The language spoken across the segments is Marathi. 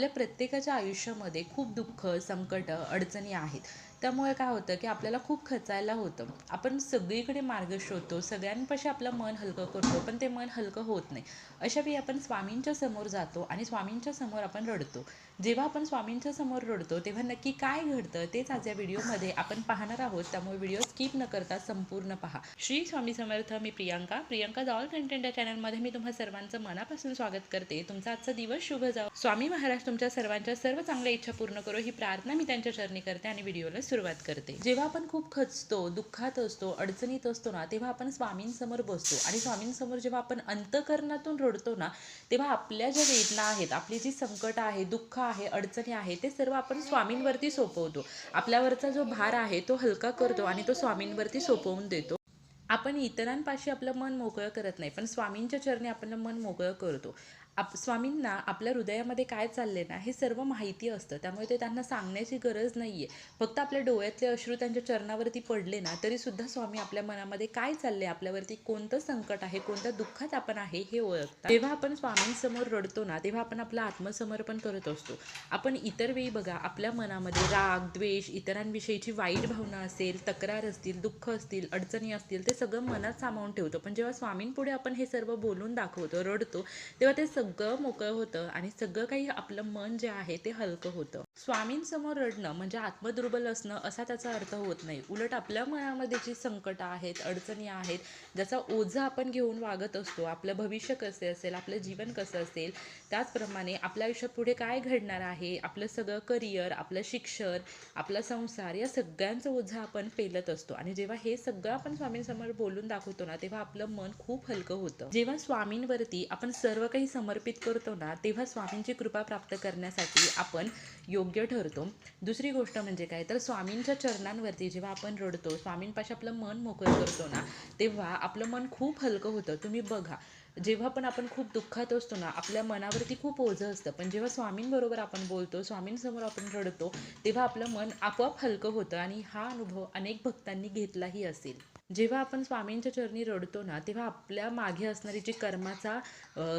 आपल्या प्रत्येकाच्या आयुष्यामध्ये खूप दुःख संकट अडचणी आहेत. त्यामुळे काय होतं की आपल्याला खूप खचायला होतं. आपण सगळीकडे मार्ग शोधतो सगळ्यांपाशी आपलं मन हलकं करतो पण ते मन हलकं होत नाही. अशावेळी आपण स्वामींच्या समोर जातो आणि स्वामींच्या समोर आपण रडतो. जेव्हा आपण स्वामींच्या समोर रडतो तेव्हा नक्की काय घडतं तेच आज या व्हिडिओमध्ये आपण पाहणार आहोत. त्यामुळे व्हिडिओ स्किप न करता संपूर्ण पहा. श्री स्वामी समर्थ मी प्रियांका. प्रियांका दॉल कंटेंट या चॅनलमध्ये मी तुम्हा सर्वांचं मनापासून स्वागत करते. तुमचा आजचा दिवस शुभ जाओ स्वामी महाराज तुमच्या सर्वांच्या सर्व चांगल्या इच्छा पूर्ण करो. ही प्रार्थना मी त्यांच्या चरणी करते आणि व्हिडिओला सुरुवात करते. जेव्हा आपण खूप खचतो दुःखात असतो अडचणीत असतो ना तेव्हा आपण स्वामींसमोर बसतो. आणि स्वामींसमोर जेव्हा आपण अंतकरणातून रडतो ना तेव्हा आपल्या ज्या वेदना आहेत आपली जी संकट आहे दुःख आहे अडचणी आहे ते सर्व आपण स्वामींवरती सोपवतो. आपल्यावरचा जो भार आहे तो हलका करतो आणि तो स्वामींवरती सोपवून देतो. आपण इतरांपाशी आपलं मन मोकळं करत नाही पण स्वामींच्या चरणी आपलं मन मोकळं करतो. आप स्वामींना आपल्या हृदयामध्ये काय चालले ना हे सर्व माहिती असतं. त्यामुळे ते त्यांना सांगण्याची गरज नाही आहे फक्त आपल्या डोळ्यातले अश्रू त्यांच्या चरणावरती पडले ना तरीसुद्धा स्वामी आपल्या मनामध्ये काय चालले आपल्यावरती कोणतं संकट आहे कोणत्या दुःखात आपण आहे हे ओळखतात. जेव्हा आपण स्वामींसमोर रडतो ना तेव्हा आपण आपलं आत्मसमर्पण करत असतो. आपण इतर वेळी बघा आपल्या मनामध्ये राग द्वेष इतरांविषयीची वाईट भावना असेल तक्रार असतील दुःख असतील अडचणी असतील ते सगळं मनात सामावून ठेवतो. पण जेव्हा स्वामींपुढे आपण हे सर्व बोलून दाखवतो रडतो तेव्हा ते सगळं मोकळं होतं आणि सगळं काही आपलं मन जे आहे ते हलकं होतं. स्वामींसमोर रडणं म्हणजे आत्मदुर्बल असणं असा त्याचा अर्थ होत नाही. उलट आपल्या मनामध्ये जी संकट आहेत अडचणी आहेत ज्याचा ओझा आपण घेऊन वागत असतो आपलं भविष्य कसे असेल आपलं जीवन कसं असेल त्याचप्रमाणे आपल्या आयुष्यात पुढे काय घडणार आहे आपलं सगळं करिअर आपलं शिक्षण आपला संसार या सगळ्यांचं ओझा आपण पेलत असतो. आणि जेव्हा हे सगळं आपण स्वामींसमोर बोलून दाखवतो ना तेव्हा आपलं मन खूप हलकं होतं. जेव्हा स्वामींवरती आपण सर्व काही समर्पित करतो ना तेव्हा स्वामींची कृपा प्राप्त करण्यासाठी आपण योग्य ठरतो. दुसरी गोष्ट म्हणजे काय? तर स्वामींच्या चरणांवरती जेव्हा आपण रडतो स्वामींपाशी आपलं मन मोकळं करतो ना तेव्हा आपलं मन खूप हलकं होतं. तुम्ही बघा जेव्हा पण आपण खूप दुःखात असतो ना आपल्या मनावरती खूप ओझं असतं. पण जेव्हा स्वामींबरोबर आपण बोलतो स्वामींसमोर आपण रडतो तेव्हा आपलं मन आपोआप हलकं होतं आणि हा अनुभव अनेक भक्तांनी घेतलाही असेल. जेव्हा आपण स्वामींच्या चरणी रडतो ना तेव्हा आपल्या मागे असणारी जी कर्माचा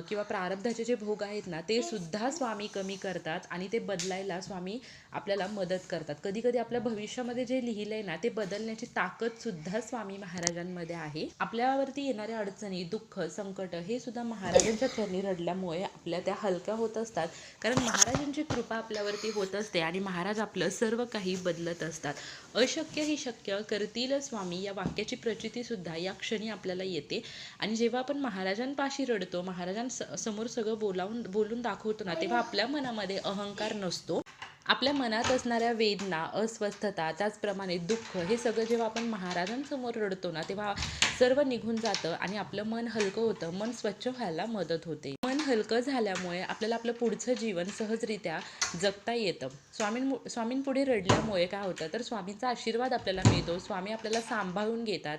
किंवा प्रारब्धाचे जे भोग आहेत ना ते सुद्धा स्वामी कमी करतात आणि ते बदलायला स्वामी आपल्याला मदत करतात. कधीकधी आपल्या भविष्यामध्ये जे लिहिलंय ना ते बदलण्याची ताकद सुद्धा स्वामी महाराजांमध्ये आहे. आपल्यावरती येणाऱ्या अडचणी दुःख संकट हे सुद्धा महाराजांच्या चरणी रडल्यामुळे आपल्या त्या हलक्या होत असतात. कारण महाराजांची कृपा आपल्यावरती होत असते आणि महाराज आपलं सर्व काही बदलत असतात. अशक्य ही शक्य करतील स्वामी या वाक्याची प्रचिती सुद्धा या क्षणी आपल्याला येते. आणि जेव्हा आपण महाराजांपाशी रडतो महाराजांसमोर सगळं बोलावून बोलून दाखवतो ना तेव्हा आपल्या मनामध्ये अहंकार नसतो. आपल्या मनात असणाऱ्या वेदना अस्वस्थता त्याचप्रमाणे दुःख हे सगळं जेव्हा आपण महाराजांसमोर रडतो ना तेव्हा सर्व निघून जातं आणि आपलं मन हलकं होतं मन स्वच्छ व्हायला मदत होते. मन हलकं झाल्यामुळे आपल्याला आपलं पुढचं जीवन सहजरित्या जगता येतं. स्वामीं स्वामींपुढे रडल्यामुळे काय होतं तर स्वामींचा आशीर्वाद आपल्याला मिळतो स्वामी आपल्याला सांभाळून घेतात.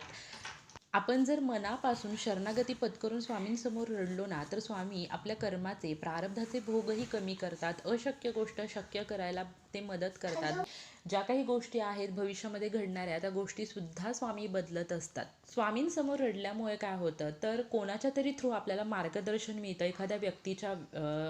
आपण जर मनापासून शरणागती पत्करून स्वामींसमोर रडलो ना तर स्वामी आपल्या कर्माचे प्रारब्धाचे भोगही कमी करतात. अशक्य गोष्ट शक्य करायला ते मदत करतात. ज्या काही गोष्टी आहेत भविष्यामध्ये घडणाऱ्या त्या गोष्टीसुद्धा स्वामी बदलत असतात. स्वामींसमोर रडल्यामुळे काय होतं? तर कोणाच्या तरी थ्रू आपल्याला मार्गदर्शन मिळतं. एखाद्या व्यक्तीच्या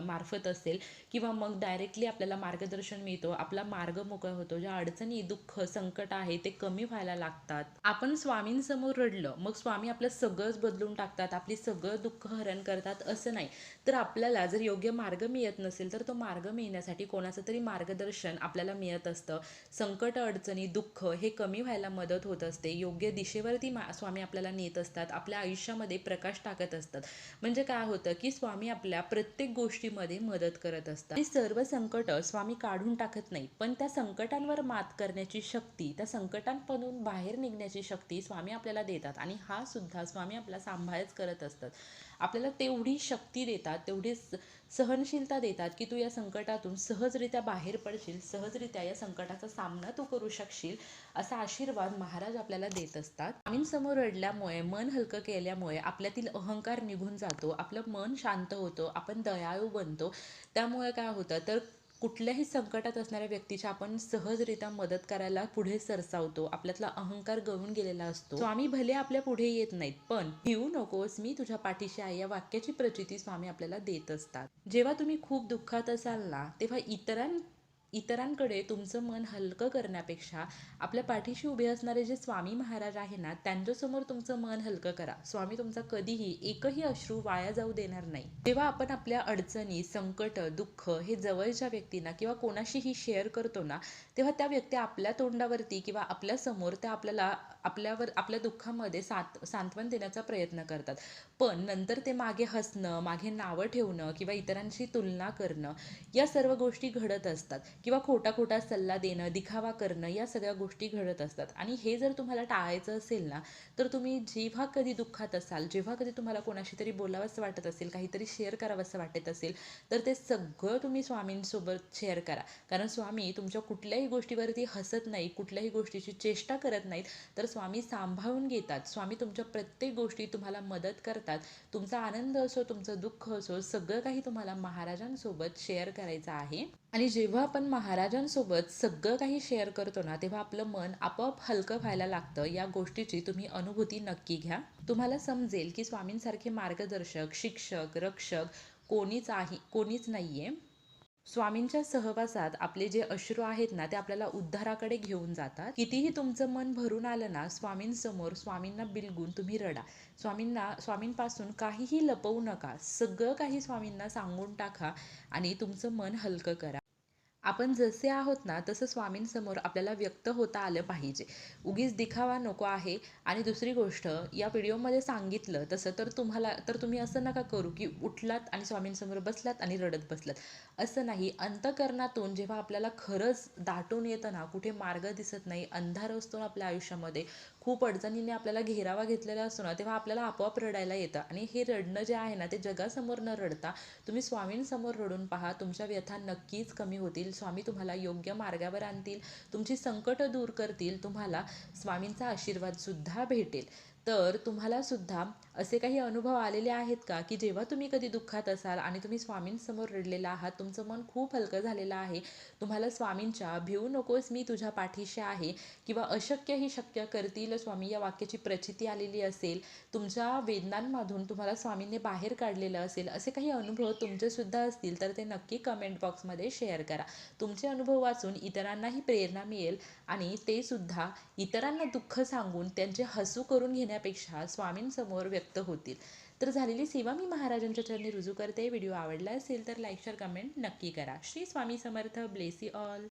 मार्फत असेल किंवा मग डायरेक्टली आपल्याला मार्गदर्शन मिळतो. आपला मार्ग मोकळा होतो. ज्या अडचणी दुःख संकट आहे ते कमी व्हायला लागतात. आपण स्वामींसमोर रडलं मग स्वामी आपलं सगळंच बदलून टाकतात. आपली सगळं दुःख हरण करतात असं नाही. तर आपल्याला जर योग्य मार्ग मिळत नसेल तर तो मार्ग मिळण्यासाठी कोणाचं तरी मार्गदर्शन आपल्याला मिळत असतं. संकट अडचणी दुःख हे कमी व्हायला मदत होत असते. योग्य दिशेवरती मा स्वामी स्वामी आपल्याला नेत असतात आपल्या आयुष्यामध्ये प्रकाश टाकत असतात. म्हणजे काय होतं की स्वामी आपल्या प्रत्येक गोष्टीमध्ये मदत करत असतात. ही सर्व संकट स्वामी काढून टाकत नाही पण त्या संकटांवर मात करण्याची शक्ती त्या संकटांपासून बाहेर निघण्याची शक्ती स्वामी आपल्याला देतात. आणि हा सुद्धा स्वामी आपला सांभाळच करत असतात. आपल्याला तेवढी शक्ती देतात तेवढी सहनशीलता देतात की तू या संकटातून सहजरित्या बाहेर पडशील सहजरित्या या संकटाचा सामना तू करू शकशील असा आशीर्वाद महाराज आपल्याला देत असतात. स्वामींसमोर रडल्यामुळे मन हलकं केल्यामुळे आपल्यातील अहंकार निघून जातो आपलं मन शांत होतं आपण दयाळू बनतो. त्यामुळे काय होतं? तर कुठल्याही संकटात असणाऱ्या व्यक्तीची आपण सहजरित्या मदत करायला पुढे सरसावतो. आपल्यातला अहंकार गळून गेलेला असतो. स्वामी भले आपल्या पुढे येत नाहीत पण भिवू नकोस मी तुझ्या पाठीशी आहे. या वाक्याची प्रचिती स्वामी आपल्याला देत असतात. जेव्हा तुम्ही खूप दुःखात असाल ना तेव्हा इतरां इतरांकडे तुमचं मन हलकं करण्यापेक्षा आपल्या पाठीशी उभे असणारे जे स्वामी महाराज आहे ना त्यांच्यासमोर तुमचं मन हलकं करा. स्वामी तुमचा कधीही एकही अश्रू वाया जाऊ देणार नाही. जेव्हा आपण आपल्या अडचणी संकट दुःख हे जवळच्या व्यक्तींना किंवा कोणाशीही शेअर करतो ना तेव्हा त्या व्यक्ती आपल्या तोंडावरती किंवा आपल्यासमोर त्या आपल्याला आपल्यावर आपल्या दुःखामध्ये सात सांत्वन देण्याचा प्रयत्न करतात. पण नंतर ते मागे हसणं मागे नावं ठेवणं किंवा इतरांशी तुलना करणं या सर्व गोष्टी घडत असतात. किंवा खोटा खोटा सल्ला देणं दिखावा करणं या सगळ्या गोष्टी घडत असतात. आणि हे जर तुम्हाला टाळायचं असेल ना तर तुम्ही जेव्हा कधी दुःखात असाल जेव्हा कधी तुम्हाला कोणाशी तरी बोलावंसं वाटत असेल काहीतरी शेअर करावंसं वाटत असेल तर ते सगळं तुम्ही स्वामींसोबत शेअर करा. कारण स्वामी तुमच्या कुठल्याही गोष्टीवरती हसत नाही कुठल्याही गोष्टीची चेष्टा करत नाहीत तर स्वामी सांभाळून घेतात. स्वामी तुमच्या प्रत्येक गोष्टी तुम्हाला मदत करतात. तुमचा आनंद असो तुमचं दुःख असो सगळं काही तुम्हाला महाराजांसोबत शेअर करायचं आहे. आणि जेव्हा आपण महाराजांसोबत सगळं काही शेअर करतो ना तेव्हा आपलं मन आपोआप हलकं व्हायला लागतं. या गोष्टीची तुम्ही अनुभूती नक्की घ्या. तुम्हाला समजेल की स्वामींसारखे मार्गदर्शक शिक्षक रक्षक कोणीच आहे कोणीच नाहीये. स्वामींच्या सहवासात आपले जे अश्रू आहेत ना ते आपल्याला उद्धाराकडे घेऊन जातात. कितीही तुमचं मन भरून आलं ना स्वामींसमोर स्वामींना बिलगून तुम्ही रडा. स्वामींना स्वामींपासून काहीही लपवू नका. सगळं काही स्वामींना सांगून टाका आणि तुमचं मन हलकं करा. आपण जसे आहोत ना तसं स्वामींसमोर आपल्याला व्यक्त होता आलं पाहिजे. उगीच दिखावा नको आहे. आणि दुसरी गोष्ट या व्हिडिओमध्ये सांगितलं तसं तर तुम्हाला तर तुम्ही असं नका करू की उठलात आणि स्वामींसमोर बसलात आणि रडत बसलात. असं नाही. अंतकरणातून जेव्हा आपल्याला खरंच दाटून येतं ना कुठे मार्ग दिसत नाही अंधार असतो ना आपल्या आयुष्यामध्ये खूप अडचणीने आपल्याला घेरावा घेतलेला असतो ना तेव्हा आपल्याला आपोआप रडायला येतं. आणि हे रडणं जे आहे ना ते जगासमोर न रडता तुम्ही स्वामींसमोर रडून पहा. तुमच्या व्यथा नक्कीच कमी होतील. स्वामी तुम्हाला योग्य मार्गावर आणतील. तुमची संकटं दूर करतील. तुम्हाला स्वामींचा आशीर्वादसुद्धा भेटेल. तर तुम्हालासुद्धा असे काही अनुभव आलेले आहेत का? की जेव्हा तुम्ही कधी दुःखात असाल आणि तुम्ही स्वामींसमोर रडलेला आहात तुमचं मन खूप हलकं झालेलं आहे तुम्हाला स्वामींच्या भिवू नकोस मी तुझ्या पाठीशी आहे किंवा अशक्य ही शक्य करतील स्वामी या वाक्याची प्रचिती आलेली असेल तुमच्या वेदनांमधून तुम्हाला स्वामींनी बाहेर काढलेलं असेल असे काही अनुभव तुमचेसुद्धा असतील तर ते नक्की कमेंट बॉक्समध्ये शेअर करा. तुमचे अनुभव वाचून इतरांनाही प्रेरणा मिळेल आणि ते सुद्धा इतरांना दुःख सांगून त्यांचे हसू करून घेण्यापेक्षा स्वामींसमोर व्यक्त होतील. तर झालेली सेवा मी महाराजांच्या चरणी रुजू करते. व्हिडिओ आवडला असेल तर लाईक शेअर कमेंट नक्की करा. श्री स्वामी समर्थ. Bless all